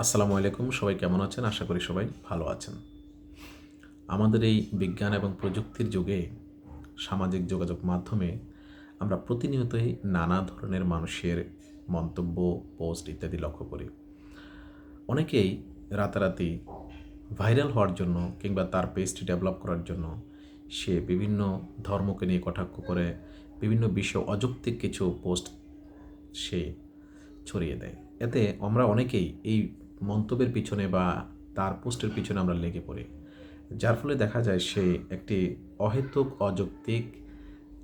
আসসালামু আলাইকুম, সবাই কেমন আছেন? আশা করি সবাই ভালো আছেন। আমাদের এই বিজ্ঞান এবং প্রযুক্তির যুগে সামাজিক যোগাযোগ মাধ্যমে আমরা প্রতিনিয়তই নানা ধরনের মানুষের মন্তব্য, পোস্ট ইত্যাদি লক্ষ্য করি। অনেকেই রাতারাতি ভাইরাল হওয়ার জন্য কিংবা তার পেজটি ডেভেলপ করার জন্য সে বিভিন্ন ধর্মকে নিয়ে কটাক্ষ করে, বিভিন্ন বিষয়, অযৌক্তিক কিছু পোস্ট সে ছড়িয়ে দেয়। এতে আমরা অনেকেই এই মন্তব্যের পিছনে বা তার পোস্টের পিছনে আমরা লেগে পড়ি। যার ফলে দেখা যায় সে একটি অহেতুক, অযৌক্তিক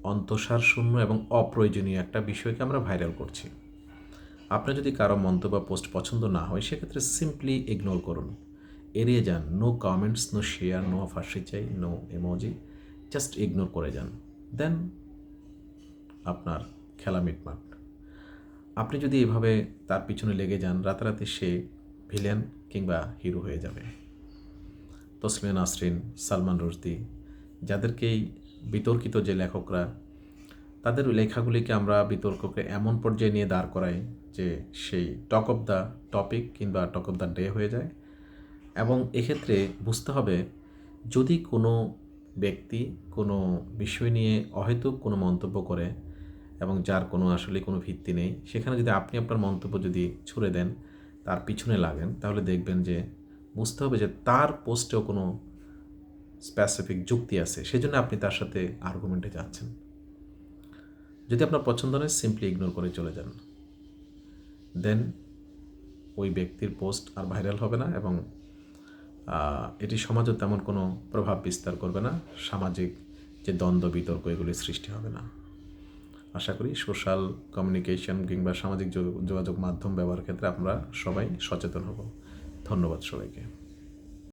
অন্তঃসার শূন্য এবং অপ্রয়োজনীয় একটা বিষয়কে আমরা ভাইরাল করছি। আপনার যদি কারও মন্তব্য বা পোস্ট পছন্দ না হয়, সেক্ষেত্রে সিম্পলি ইগনোর করুন। এড়িয়ে যান। No comments no share no ফার্সি চাই নো এমোজি জাস্ট ইগনোর করে যান। দেন আপনার খেলা মিটমাট। আপনি যদি এভাবে তার পিছনে লেগে যান, রাতারাতি সে ভিলেন কিংবা হিরো হয়ে যাবে। তসলিমা নাসরিন, সালমান রুশদি, যাদেরকেই বিতর্কিত যে লেখকরা, তাদের লেখাগুলিকে আমরা বিতর্ককে এমন পর্যায়ে নিয়ে দাঁড় করাই যে সেই টক অফ দ্য টপিক কিংবা টক অফ দ্য ডে হয়ে যায়। এবং এক্ষেত্রে বুঝতে হবে, যদি কোনো ব্যক্তি কোনো বিষয় নিয়ে অহেতুক কোনো মন্তব্য করে এবং যার কোনো আসলে কোনো ভিত্তি নেই, সেখানে যদি আপনি আপনার মন্তব্য যদি ছুড়ে দেন তার পিছনে লাগেন, তাহলে দেখবেন যে বুঝতে হবে যে তার পোস্টেও কোনো স্পেসিফিক যুক্তি আছে। সেজন্য আপনি তার সাথে আর্গুমেন্টে যাচ্ছেন। যদি আপনার পছন্দ নয় সিম্পলি ইগনোর করে চলে যান। দেন ওই ব্যক্তির পোস্ট আর ভাইরাল হবে না এবং এটি সমাজও তেমন কোনো প্রভাব বিস্তার করবে না। সামাজিক যে দ্বন্দ্ব, বিতর্ক এগুলি সৃষ্টি হবে না। আশা করি সোশ্যাল কমিউনিকেশন কিংবা সামাজিক যোগ- যোগাযোগ মাধ্যম ব্যবহার ক্ষেত্রে আমরা সবাই সচেতন হব। ধন্যবাদ সবাইকে।